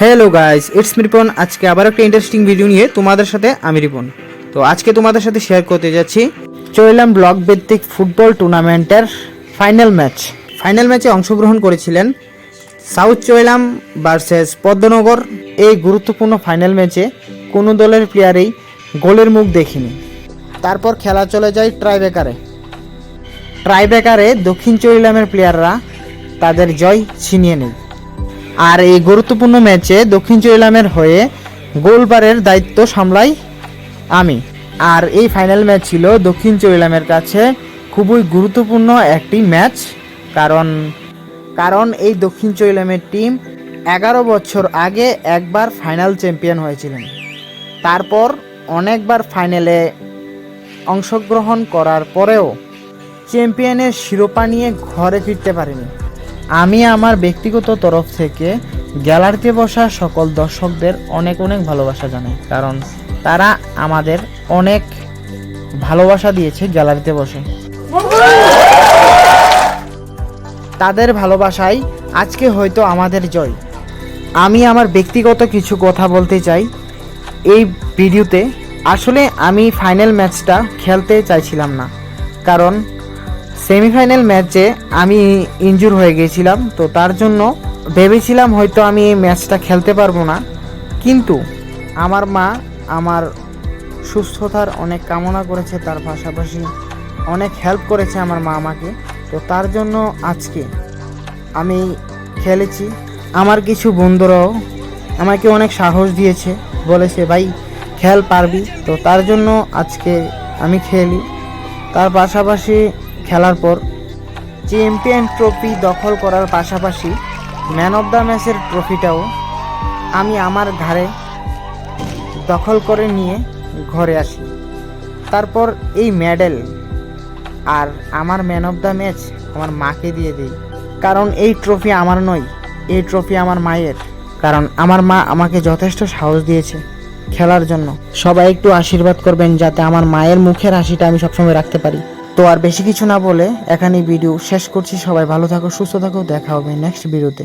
Hello guys it's Ripon আজকে আবার একটা ইন্টারেস্টিং ভিডিও নিয়ে তোমাদের সাথে আমি রিপন তো আজকে তোমাদের সাথে শেয়ার করতে যাচ্ছি চৈলাম ব্লক ভিত্তিক ফুটবল টুর্নামেন্টের ফাইনাল ম্যাচ ফাইনাল ম্যাচে অংশগ্রহণ করেছিলেন সাউথ চৈলাম ভার্সেস পদ্মনগর। এই গুরুত্বপূর্ণ ফাইনাল ম্যাচে কোনো দলের প্লেয়ারেই গোলের মুখ দেখিনি। তারপর খেলা চলে যায় ট্রাইবেকারে ট্রাইবেকারে দক্ষিণ চৈলামের প্লেয়াররা তাদের জয় ছিনিয়ে নেয়। আর এই গুরুত্বপূর্ণ ম্যাচে দক্ষিণ চৈলামের হয়ে গোলবারের দায়িত্ব সামলাই আমি। আর এই ফাইনাল ম্যাচ ছিল দক্ষিণ চৈলামের কাছে খুবই গুরুত্বপূর্ণ একটি ম্যাচ। কারণ কারণ এই দক্ষিণ চৈলামের টিম এগারো বছর আগে একবার ফাইনাল চ্যাম্পিয়ন হয়েছিলেন। তারপর অনেকবার ফাইনালে অংশগ্রহণ করার পরেও চ্যাম্পিয়নের শিরোপা নিয়ে ঘরে ফিরতে পারিনি। আমি আমার ব্যক্তিগত তরফ থেকে গ্যালারিতে বসা সকল দর্শকদের অনেক অনেক ভালোবাসা জানাই, কারণ তারা আমাদের অনেক ভালোবাসা দিয়েছে গ্যালারিতে বসে। তাদের ভালোবাসায় আজকে হয়তো আমাদের জয়। আমি আমার ব্যক্তিগত কিছু কথা বলতে চাই। এই ভিডিওতে আসলে আমি ফাইনাল ম্যাচটা খেলতে চাইছিলাম না, কারণ সেমিফাইনাল ম্যাচে আমি ইনজুর হয়ে গিয়েছিলাম, তো তার জন্য ভেবেছিলাম হয়তো আমি এই ম্যাচটা খেলতে পারব না। কিন্তু আমার মা আমার সুস্থতার অনেক কামনা করেছে, তার পাশাপাশি অনেক হেল্প করেছে আমার মা আমাকে। তো তার জন্য আজকে আমি খেলেছি। আমার কিছু বন্ধুরাও আমাকে অনেক সাহস দিয়েছে, বলেছে, ভাই, খেল পারবি। তো তার জন্য আজকে আমি খেলি। তার পাশাপাশি খেলার পর চ্যাম্পিয়ন ট্রফি দখল করার পাশাপাশি ম্যান অফ দ্য ম্যাচের ট্রফিটাও আমি আমার ঘাড়ে দখল করে নিয়ে ঘরে আসি। তারপর এই মেডেল আর আমার ম্যান অফ দ্য ম্যাচ আমার মাকে দিয়ে দিই। কারণ এই ট্রফি আমার নয়, এই ট্রফি আমার মায়ের। কারণ আমার মা আমাকে যথেষ্ট সাহস দিয়েছে খেলার জন্য। সবাই একটু আশীর্বাদ করবেন যাতে আমার মায়ের মুখের হাসিটা আমি সবসময় রাখতে পারি। তো আর বেশি কিছু না বলে এখানে ভিডিও শেষ করছি। সবাই ভালো থাকো, সুস্থ থাকো, দেখা হবে নেক্সট ভিডিওতে